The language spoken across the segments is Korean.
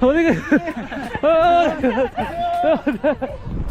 어디가?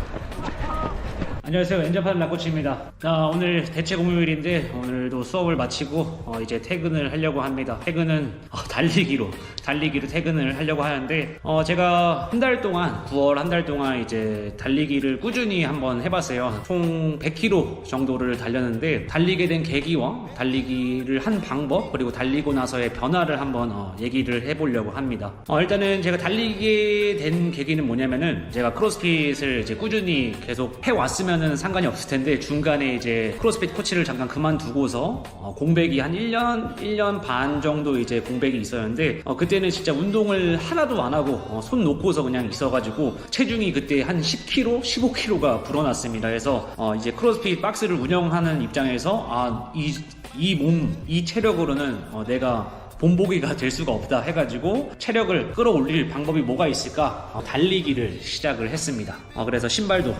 안녕하세요. 엔저판 라코치입니다. 자, 오늘 대체 공휴일인데 오늘도 수업을 마치고 어, 이제 퇴근을 하려고 합니다. 퇴근은 어, 달리기로 달리기로 퇴근을 하려고 하는데 어, 제가 한 달 동안 9월 한 달 동안 이제 달리기를 꾸준히 한번 해봤어요. 총 100km 정도를 달렸는데 달리게 된 계기와 달리기를 한 방법 그리고 달리고 나서의 변화를 한번 어, 얘기를 해보려고 합니다. 어, 일단은 제가 달리게 된 계기는 뭐냐면은 제가 크로스핏을 이제 꾸준히 계속 해왔으면 은 상관이 없을 텐데 중간에 이제 크로스핏 코치를 잠깐 그만두고서 어, 공백이 한 1년, 1년 반 정도 이제 공백이 있었는데 어, 그때는 진짜 운동을 하나도 안 하고 어, 손 놓고서 그냥 있어가지고 체중이 그때 한 10kg, 15kg가 불어났습니다. 그래서 어, 이제 크로스핏 박스를 운영하는 입장에서 아, 이, 이 몸, 이 체력으로는 어, 내가 본보기가 될 수가 없다 해가지고 체력을 끌어올릴 방법이 뭐가 있을까 어, 달리기를 시작을 했습니다. 어, 그래서 신발도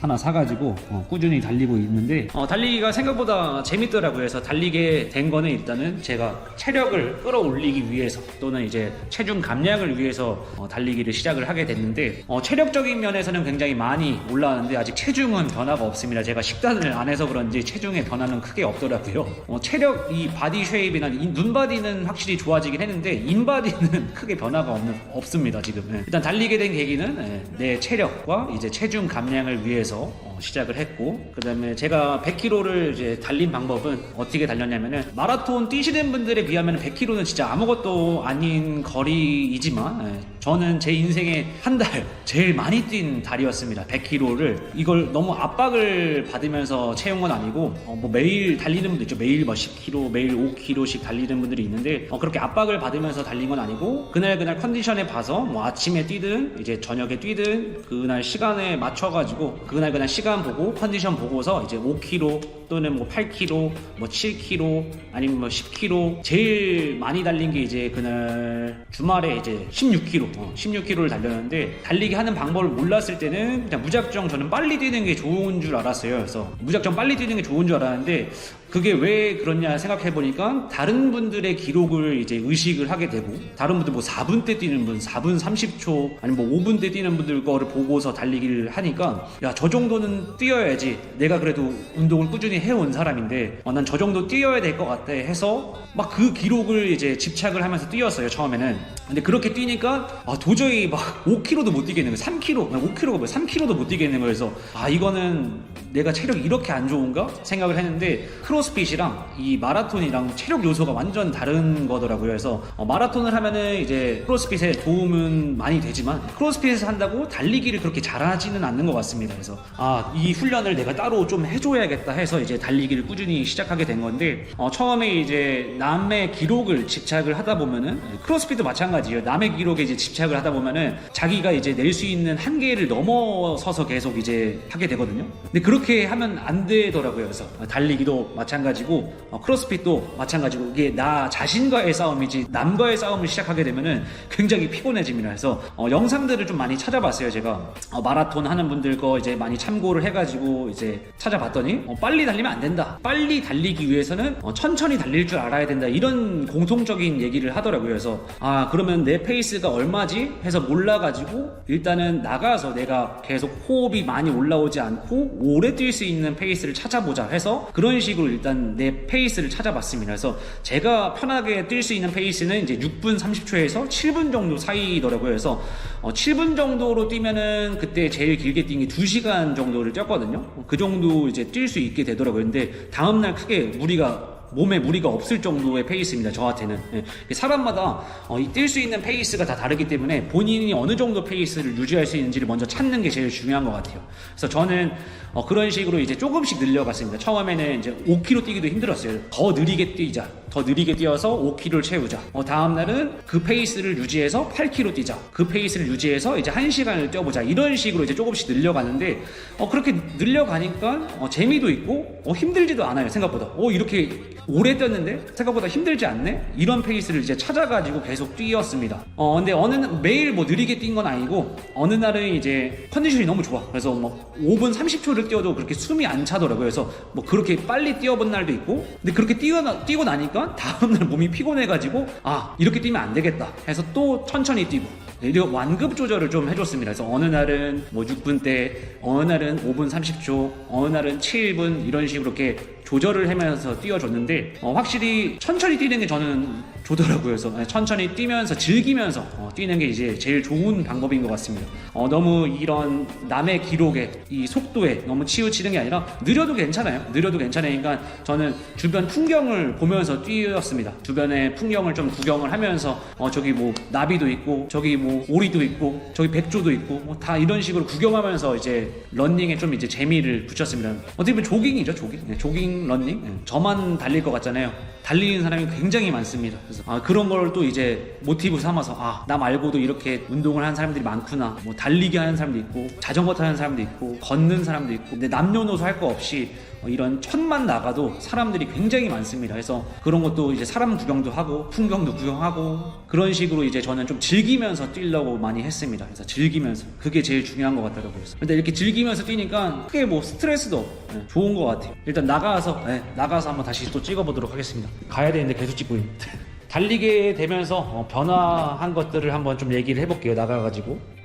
하나 사가지고 어, 꾸준히 달리고 있는데 어, 달리기가 생각보다 재밌더라고요. 그래서 달리게 된 거는 일단은 제가 체력을 끌어올리기 위해서 또는 이제 체중 감량을 위해서 어, 달리기를 시작을 하게 됐는데 어, 체력적인 면에서는 굉장히 많이 올라왔는데 아직 체중은 변화가 없습니다. 제가 식단을 안 해서 그런지 체중의 변화는 크게 없더라고요. 어, 체력 이 바디 쉐입이나 이 눈 바디는 확실히 좋아지긴 했는데 인 바디는 크게 변화가 없는, 없습니다 지금. 예. 일단 달리게 된 계기는 예, 내 체력과 이제 체중 감량을 위해서 어, 시작을 했고 그 다음에 제가 100km를 이제 달린 방법은 어떻게 달렸냐면은 마라톤 뛰시는 분들에 비하면 100km는 진짜 아무것도 아닌 거리이지만 예, 저는 제 인생에 한 달 제일 많이 뛴 달이었습니다. 100km를 이걸 너무 압박을 받으면서 채운 건 아니고 어, 뭐 매일 달리는 분들 있죠. 매일 뭐 10km, 매일 5km씩 달리는 분들이 있는데 어, 그렇게 압박을 받으면서 달린 건 아니고 그날 그날 컨디션에 봐서 뭐 아침에 뛰든 이제 저녁에 뛰든 그날 시간에 맞춰가지고 그날 그날 시간 보고 컨디션 보고서 이제 5km 또는 뭐 8km, 뭐 7km 아니면 뭐 10km 제일 많이 달린 게 이제 그날 주말에 이제 16km, 어, 16km를 달렸는데 달리기 하는 방법을 몰랐을 때는 그냥 무작정 저는 빨리 뛰는 게 좋은 줄 알았어요. 그래서 무작정 빨리 뛰는 게 좋은 줄 알았는데 그게 왜 그렇냐 생각해 보니까 다른 분들의 기록을 이제 의식을 하게 되고 다른 분들 뭐 4분 때 뛰는 분, 4분 30초 아니면 뭐 5분 때 뛰는 분들 거를 보고서 달리기를 하니까 야 저 정도는 뛰어야지. 내가 그래도 운동을 꾸준히 해온 사람인데 어, 난저 정도 뛰어야 될 것 같아 해서 막 그 기록을 이제 집착을 하면서 뛰었어요 처음에는 근데 그렇게 뛰니까 아, 도저히 막 5km도 못 뛰겠는 거예요 3km 5km가 뭐야? 3km도 못 뛰겠는 거예요 그래서 아 이거는 내가 체력이 이렇게 안 좋은가? 생각을 했는데 크로스핏이랑 이 마라톤이랑 체력 요소가 완전 다른 거더라고요. 그래서 어, 마라톤을 하면은 이제 크로스핏에 도움은 많이 되지만 크로스핏에서 한다고 달리기를 그렇게 잘하지는 않는 것 같습니다. 그래서 아 이 훈련을 내가 따로 좀 해줘야겠다 해서 이제 달리기를 꾸준히 시작하게 된 건데 어, 처음에 이제 남의 기록을 집착을 하다 보면은 크로스핏도 마찬가지 예요. 남의 기록에 이제 집착을 하다 보면은 자기가 이제 낼 수 있는 한계를 넘어서서 계속 이제 하게 되거든요. 근데 그렇게 하면 안 되더라고요. 그래서 달리기도 마찬가지고 어, 크로스핏도 마찬가지고 이게 나 자신과의 싸움이지 남과의 싸움을 시작하게 되면은 굉장히 피곤해집니다. 그래서 어, 영상들을 좀 많이 찾아봤어요 제가. 어, 마라톤 하는 분들 거 이제 많이 참고를 해가지고 이제 찾아봤더니 어, 빨리 달리면 안 된다. 빨리 달리기 위해서는 어, 천천히 달릴 줄 알아야 된다. 이런 공통적인 얘기를 하더라고요. 그래서 아 그 러면 내 페이스가 얼마지? 해서 몰라가지고 일단은 나가서 내가 계속 호흡이 많이 올라오지 않고 오래 뛸 수 있는 페이스를 찾아보자 해서 그런 식으로 일단 내 페이스를 찾아봤습니다. 그래서 제가 편하게 뛸 수 있는 페이스는 이제 6분 30초에서 7분 정도 사이더라고요. 그래서 어, 7분 정도로 뛰면은 그때 제일 길게 뛴 게 2시간 정도를 뛰었거든요. 그 정도 이제 뛸 수 있게 되더라고요. 근데 다음날 크게 무리가 몸에 무리가 없을 정도의 페이스입니다. 저한테는 예. 사람마다 어, 뛸 수 있는 페이스가 다 다르기 때문에 본인이 어느 정도 페이스를 유지할 수 있는지를 먼저 찾는 게 제일 중요한 것 같아요. 그래서 저는 어, 그런 식으로 이제 조금씩 늘려갔습니다. 처음에는 이제 5km 뛰기도 힘들었어요. 더 느리게 뛰자, 더 느리게 뛰어서 5km를 채우자. 어, 다음 날은 그 페이스를 유지해서 8km 뛰자. 그 페이스를 유지해서 이제 1 시간을 뛰어보자. 이런 식으로 이제 조금씩 늘려가는데 어, 그렇게 늘려가니까 어, 재미도 있고 어, 힘들지도 않아요. 생각보다. 어, 이렇게 오래 뛰었는데 생각보다 힘들지 않네? 이런 페이스를 이제 찾아가지고 계속 뛰었습니다. 어, 근데 어느 날 매일 뭐 느리게 뛴 건 아니고 어느 날은 이제 컨디션이 너무 좋아. 그래서 뭐 5분 30초를 뛰어도 그렇게 숨이 안 차더라고요. 그래서 뭐 그렇게 빨리 뛰어본 날도 있고 근데 그렇게 뛰어 뛰고 나니까 다음날 몸이 피곤해가지고 아 이렇게 뛰면 안 되겠다 해서 또 천천히 뛰고 이런 완급 조절을 좀 해줬습니다. 그래서 어느 날은 뭐 6분대, 어느 날은 5분 30초, 어느 날은 7분 이런 식으로 이렇게 조절을 하면서 뛰어줬는데 어, 확실히 천천히 뛰는 게 저는 좋더라고요. 그래서 네, 천천히 뛰면서 즐기면서 어, 뛰는 게 이제 제일 좋은 방법인 것 같습니다. 어, 너무 이런 남의 기록에 이 속도에 너무 치우치는 게 아니라 느려도 괜찮아요. 느려도 괜찮으니까 저는 주변 풍경을 보면서 뛰었습니다. 주변의 풍경을 좀 구경을 하면서 어, 저기 뭐 나비도 있고 저기 뭐 오리도 있고 저기 백조도 있고 뭐 다 이런 식으로 구경하면서 이제 런닝에 좀 이제 재미를 붙였습니다. 어떻게 보면 조깅이죠, 조깅. 네, 조깅 런닝. 네, 저만 달릴 것 같잖아요. 달리는 사람이 굉장히 많습니다. 그래서 아, 그런 걸 또 이제 모티브 삼아서 아, 나 말고도 이렇게 운동을 하는 사람들이 많구나. 뭐 달리기 하는 사람도 있고 자전거 타는 사람도 있고 걷는 사람도 있고 근데 남녀노소 할 거 없이 어, 이런 천만 나가도 사람들이 굉장히 많습니다. 그래서 그런 것도 이제 사람 구경도 하고 풍경도 구경하고 그런 식으로 이제 저는 좀 즐기면서 뛰려고 많이 했습니다. 그래서 즐기면서 그게 제일 중요한 것 같더라고요. 근데 이렇게 즐기면서 뛰니까 크게 뭐 스트레스도 없고 네, 좋은 것 같아요. 일단 나가서 네, 나가서 한번 다시 또 찍어보도록 하겠습니다. 가야 되는데 계속 찍고 있는데. 달리게 되면서 어, 변화한 것들을 한번 좀 얘기를 해볼게요. 나가가지고.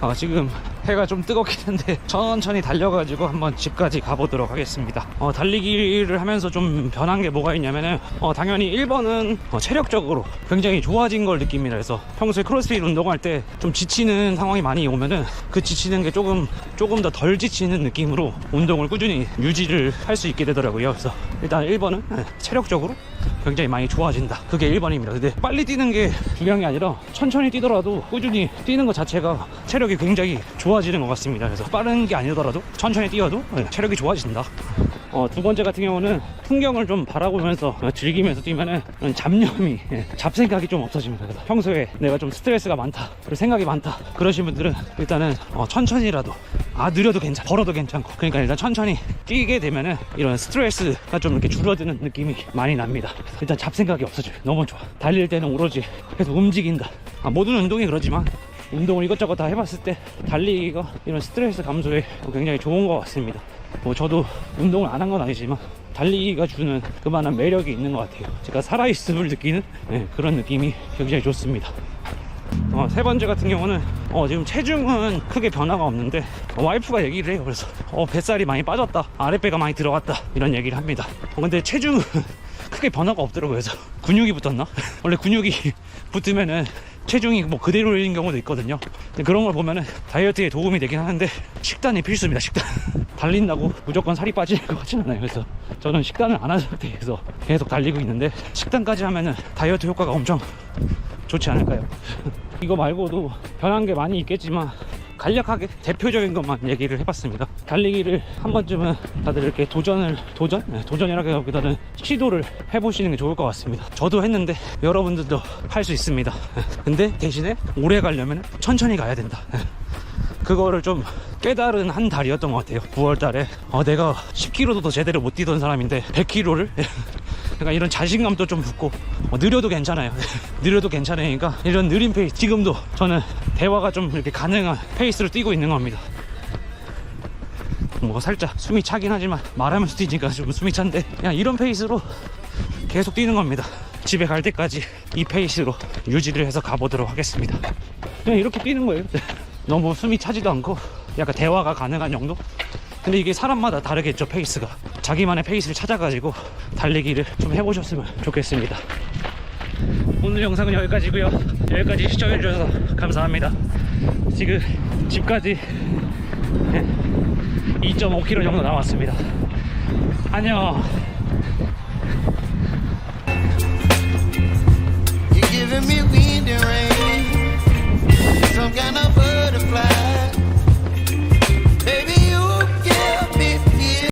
아, 지금 해가 좀 뜨겁긴 한데 천천히 달려가지고 한번 집까지 가보도록 하겠습니다. 어, 달리기를 하면서 좀 변한 게 뭐가 있냐면은 어, 당연히 1번은 어, 체력적으로 굉장히 좋아진 걸 느낍니다. 그래서 평소에 크로스핏 운동할 때 좀 지치는 상황이 많이 오면은 그 지치는 게 조금 조금 더 덜 지치는 느낌으로 운동을 꾸준히 유지를 할 수 있게 되더라고요. 그래서 일단 1번은 체력적으로 굉장히 많이 좋아진다. 그게 1번입니다. 근데 빨리 뛰는 게 중요한 게 아니라 천천히 뛰더라도 꾸준히 뛰는 것 자체가 체력이 굉장히 좋아지는 것 같습니다. 그래서 빠른 게 아니더라도 천천히 뛰어도 네, 체력이 좋아진다. 어, 두 번째 같은 경우는 풍경을 좀 바라보면서 어, 즐기면서 뛰면은 잡념이 예, 잡생각이 좀 없어집니다. 평소에 내가 좀 스트레스가 많다, 그리고 생각이 많다 그러신 분들은 일단은 어, 천천히라도 아 느려도 괜찮, 걸어도 괜찮고 그러니까 일단 천천히 뛰게 되면은 이런 스트레스가 좀 이렇게 줄어드는 느낌이 많이 납니다. 일단 잡생각이 없어져요. 너무 좋아. 달릴 때는 오로지 계속 움직인다. 아, 모든 운동이 그러지만 운동을 이것저것 다 해봤을 때 달리기가 이런 스트레스 감소에 굉장히 좋은 것 같습니다. 뭐 저도 운동을 안 한 건 아니지만 달리기가 주는 그만한 매력이 있는 것 같아요. 제가 살아있음을 느끼는 네, 그런 느낌이 굉장히 좋습니다. 어, 세 번째 같은 경우는 어, 지금 체중은 크게 변화가 없는데 어, 와이프가 얘기를 해요. 그래서 어, 뱃살이 많이 빠졌다, 아랫배가 많이 들어갔다 이런 얘기를 합니다. 어, 근데 체중은 크게 변화가 없더라고요. 그래서 근육이 붙었나? 원래 근육이 붙으면은 체중이 뭐 그대로인 경우도 있거든요. 근데 그런 걸 보면은 다이어트에 도움이 되긴 하는데 식단이 필수입니다. 식단. 달린다고 무조건 살이 빠질 것 같진 않아요. 그래서 저는 식단을 안 한 상태에서 계속 달리고 있는데 식단까지 하면은 다이어트 효과가 엄청 좋지 않을까요? 이거 말고도 변한 게 많이 있겠지만 간략하게 대표적인 것만 얘기를 해봤습니다. 달리기를 한 번쯤은 다들 이렇게 도전을 도전? 네, 도전이라기보다는 시도를 해보시는 게 좋을 것 같습니다. 저도 했는데 여러분들도 할 수 있습니다. 근데 대신에 오래 가려면 천천히 가야 된다. 그거를 좀 깨달은 한 달이었던 것 같아요. 9월 달에 어, 내가 10km도 더 제대로 못 뛰던 사람인데 100km를 그러니까 이런 자신감도 좀 붙고 어, 느려도 괜찮아요. 느려도 괜찮으니까 이런 느린 페이스 지금도 저는 대화가 좀 이렇게 가능한 페이스로 뛰고 있는 겁니다. 뭐 살짝 숨이 차긴 하지만 말하면서 뛰니까 좀 숨이 찬데 그냥 이런 페이스로 계속 뛰는 겁니다. 집에 갈 때까지 이 페이스로 유지를 해서 가보도록 하겠습니다. 그냥 이렇게 뛰는 거예요. 너무 숨이 차지도 않고 약간 대화가 가능한 정도? 근데 이게 사람마다 다르겠죠 페이스가. 자기만의 페이스를 찾아가지고 달리기를 좀 해보셨으면 좋겠습니다. 오늘 영상은 여기까지고요. 여기까지 시청해주셔서 감사합니다. 지금 집까지 2.5km 정도 남았습니다. 안녕. You're giving me wind and rain. some kind of butterfly.